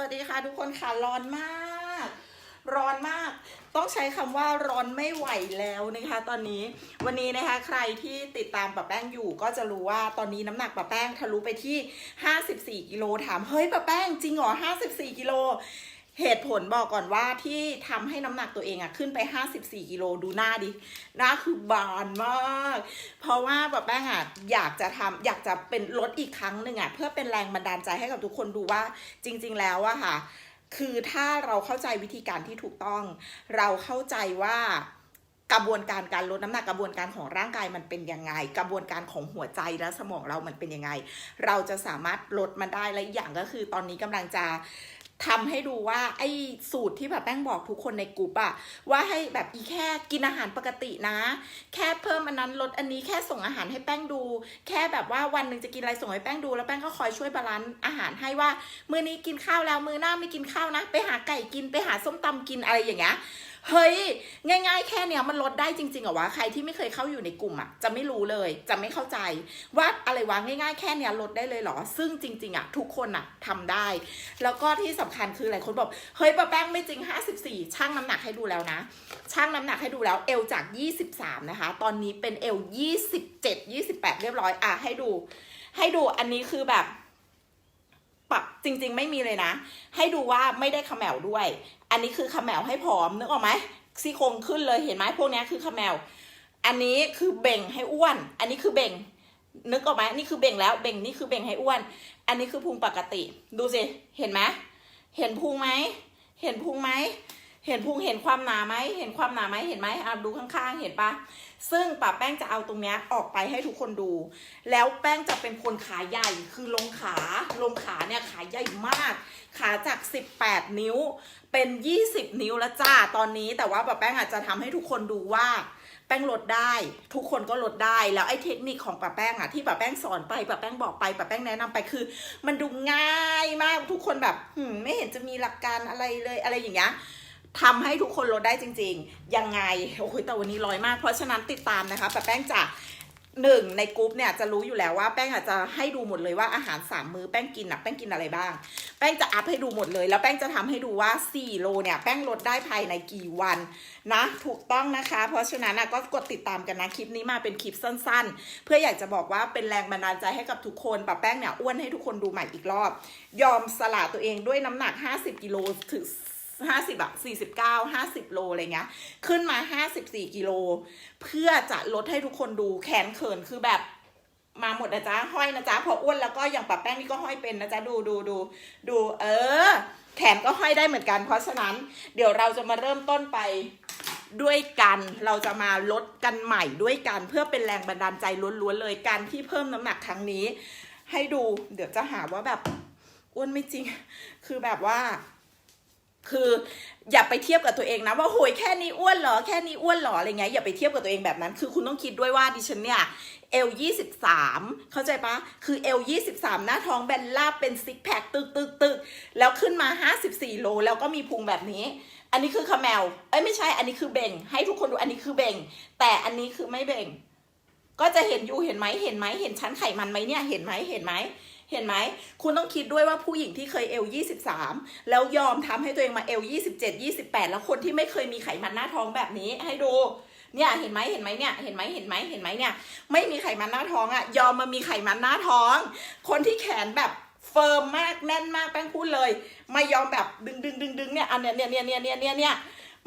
วัสดีค่ะทุกคนค่ะร้อนมาก ร้อนมาก ต้องใช้คำว่าร้อนไม่ไหวแล้วนะคะตอนนี้วันนี้นะคะใครที่ติดตามปะแป้งอยู่ก็จะรู้ว่าตอนนี้น้ำหนักปะแป้งทะลุไปที่ 54กิโลถามเฮ้ยปะแป้งจริงเหรอ54กิโล เหตุผลบอกก่อนว่าที่ทำให้น้ำหนักตัวเองอะขึ้นไป 54กิโลดูหน้าดิ หน้าคือบานมาก เพราะว่าปะแป้งอะอยากจะทำอยากจะเป็นลดอีกครั้งหนึ่งอะเพื่อเป็นแรงบันดาลใจให้กับทุกคนดูว่าจริง ๆ แล้วอะค่ะ คือถ้าเราเข้าใจวิธีการที่ถูกต้อง เราเข้าใจว่ากระบวนการการลดน้ำหนักกระบวนการของร่างกายมันเป็นยังไง กระบวนการของหัวใจและสมองเรามันเป็นยังไง เราจะสามารถลดมันได้และอีกอย่างก็คือตอนนี้กำลังจะ ทำให้ดูว่าไอ้สูตรที่แบบแป้งบอกทุกคนในกลุ่มอะว่าให้แบบอีแค่กินอาหารปกตินะ แค่เพิ่มอันนั้นลดอันนี้แค่ส่งอาหารให้แป้งดู แค่แบบว่าวันหนึ่งจะกินอะไรส่งให้แป้งดู แล้วแป้งก็คอยช่วยบาลานซ์อาหารให้ว่า มื้อนี้กินข้าวแล้วมื้อหน้าไม่กินข้าวนะ ไปหาไก่กินไปหาส้มตำกินอะไรอย่างเงี้ย เฮ้ย ง่าย ๆ แค่เนี้ยมันลดได้จริงๆเหรอวะ ใครที่ไม่เคยเข้าอยู่ในกลุ่มอะจะไม่รู้เลย จะไม่เข้าใจ ว่าอะไรวะง่ายๆ แค่เนี้ยลดได้เลยเหรอ ซึ่งจริงๆอะทุกคนอะทำได้ แล้วก็ที่สำคัญคือหลายคนบอก เฮ้ยป้าแป้งไม่จริง 54ช่างน้ำหนักให้ดูแล้วนะ ช่างน้ำหนักให้ดูแล้วเอวจาก 23 นะคะ ตอนนี้เป็นเอว27 28 เรียบร้อยอะให้ดู ให้ดูอันนี้คือแบบ ปรับจริง ๆ ไม่มีเลยนะ ให้ดูว่าไม่ได้เขมวด้วย อันนี้คือเขมวให้ผอมนึกออกไหมซี่โครงขึ้นเลยเห็นไหมพวกนี้คือเขมว อันนี้คือเบ่งให้อ้วน อันนี้คือเบ่ง นึกออกไหมนี่คือเบ่งแล้วเบ่งนี่คือเบ่งให้อ้วน อันนี้คือพุงปกติ ดูสิเห็นไหมเห็นพุงไหมเห็นพุงไหม เห็นพุงเห็นความหนาไหมเห็นความหนาไหมเห็นไหมอะดูข้างๆ เห็นปะซึ่งป้าแป้งจะเอาตรงเนี้ยออกไปให้ทุกคนดู แล้วแป้งจะเป็นคนขาใหญ่คือลงขา ลงขาเนี่ยขาใหญ่มาก ขาจาก 18 นิ้ว เป็น 20 นิ้วแล้วจ้าตอนนี้ แต่ว่าป้าแป้งอาจจะทำให้ทุกคนดูว่าแป้งลดได้ ทุกคนก็ลดได้แล้วไอ้เทคนิคของป้าแป้งอะที่ป้าแป้งสอนไปป้าแป้งบอกไปป้าแป้งแนะนำไปคือ มันดูง่ายมากทุกคนแบบหืมไม่เห็นจะมีหลักการอะไรเลยอะไรอย่างเงี้ย ทำให้ทุกคนลดได้จริง ๆ ยังไง โอ้ยแต่วันนี้ร้อยมาก เพราะฉะนั้นติดตามนะคะแต่แป้งจะหนึ่งในกรุ๊ปเนี่ยจะรู้อยู่แล้วว่าแป้งอาจจะให้ดูหมดเลยว่าอาหารสามมื้อแป้งกินอะแป้งกินอะไรบ้าง แป้งจะอัพให้ดูหมดเลย แล้วแป้งจะทำให้ดูว่า 4 โลเนี่ยแป้งลดได้ภายในกี่วันนะถูกต้องนะคะ เพราะฉะนั้นก็กดติดตามกันนะคลิปนี้มาเป็นคลิปสั้น ๆ เพื่ออยากจะบอกว่าเป็นแรงบันดาลใจให้กับทุกคนป้าแป้งเนี่ยอ้วนให้ทุกคนดูใหม่อีกรอบ ยอมสละตัวเองด้วยน้ำหนัก 50กิโลถึง ห้าสิบอะสี่สิบเก้าห้าสิบโลอะไรเงี้ย ขึ้นมาห้าสิบสี่กิโล เพื่อจะลดให้ทุกคนดูแขนเขินคือแบบมาหมดนะจ๊ะห้อยนะจ๊ะพออ้วนแล้วก็อย่างปะแป้งนี่ก็ห้อยเป็นนะจ๊ะดูดูดูดูเออ แขนก็ห้อยได้เหมือนกัน เพราะฉะนั้นเดี๋ยวเราจะมาเริ่มต้นไปด้วยกันเราจะมาลดกันใหม่ด้วยกันเพื่อเป็นแรงบันดาลใจล้วนๆเลยการที่เพิ่มน้ำหนักครั้งนี้ ให้ดูเดี๋ยวจะหาว่าแบบอ้วนไม่จริง คือแบบว่า คืออย่าไปเทียบกับตัวเองนะว่าโหยแค่นี้อ้วนเหรอแค่นี้อ้วนเหรออะไรเงี้ยอย่าไปเทียบกับตัวเองแบบนั้น คือคุณต้องคิดด้วยว่าดิฉันเนี่ยเอลยี่สิบสามเข้าใจปะคือเอลยี่สิบสามหน้าท้องแบนลาบเป็นซิกแพคตึกตึกตึกแล้วขึ้นมาห้าสิบสี่โลแล้วก็มีพุงแบบนี้ อันนี้คือขมแมวเอ้ยไม่ใช่อันนี้คือเบ่ง ให้ทุกคนดูอันนี้คือเบ่ง แต่อันนี้คือไม่เบ่ง ก็จะเห็นอยู่เห็นไหมเห็นไหมเห็นชั้นไขมันไหมเนี่ยเห็นไหมเห็นไหม เห็นไหม คุณต้องคิดด้วยว่าผู้หญิงที่เคยเอล23 แล้วยอมทำให้ตัวเองมาเอล27 28 แล้วคนที่ไม่เคยมีไขมันหน้าท้องแบบนี้ให้ดูเนี่ยเห็นไหมเห็นไหมเนี่ยเห็นไหมเห็นไหมเห็นไหมเนี่ย ไม่มีไขมันหน้าท้องอะยอมมามีไขมันหน้าท้อง คนที่แขนแบบเฟิร์มมากแน่นมากแป้งพูดเลย ไม่ยอมแบบดึงดึงดึงดึงเนี่ยอันเนี้ยเนี่ยเนี่ยเนี่ยเนี่ยเนี่ยเนี่ย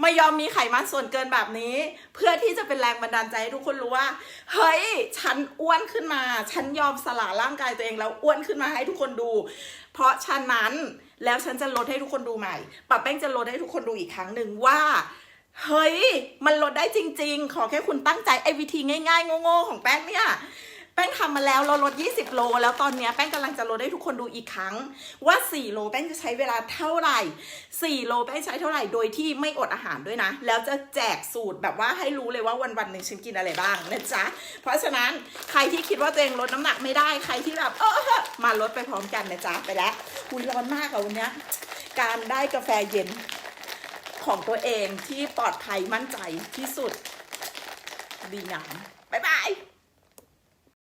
ไม่ยอมมีไขมันส่วนเกินแบบนี้ เพื่อที่จะเป็นแรงบันดาลใจให้ทุกคนรู้ว่า เฮ้ย ฉันอ้วนขึ้นมา ฉันยอมสละร่างกายตัวเองแล้วอ้วนขึ้นมาให้ทุกคนดู เพราะฉะนั้นแล้วฉันจะลดให้ทุกคนดูใหม่ป้าแป้งจะลดให้ทุกคนดูอีกครั้งหนึ่งว่าเฮ้ย มันลดได้จริง ๆ ขอแค่คุณตั้งใจไอ้วิธีง่ายๆโง่ๆของแป้งเนี่ย แป้งทำมาแล้วเราลด 20 โล แล้วตอนนี้แป้งกำลังจะลดให้ทุกคนดูอีกครั้ง ว่า 4 โลแป้งจะใช้เวลาเท่าไหร่ 4 โลแป้งใช้เท่าไหร่โดยที่ไม่อดอาหารด้วยนะ แล้วจะแจกสูตรแบบว่าให้รู้เลยว่าวันๆหนึ่งฉันกินอะไรบ้างนะจ๊ะ เพราะฉะนั้นใครที่คิดว่าตัวเองลดน้ำหนักไม่ได้ใครที่แบบเออมาลดไปพร้อมกันนะจ๊ะไปแล้วคุยร้อนมากอะวันนี้การได้กาแฟเย็นของตัวเองที่ปลอดภัยมั่นใจที่สุด ดีงามบ๊ายบาย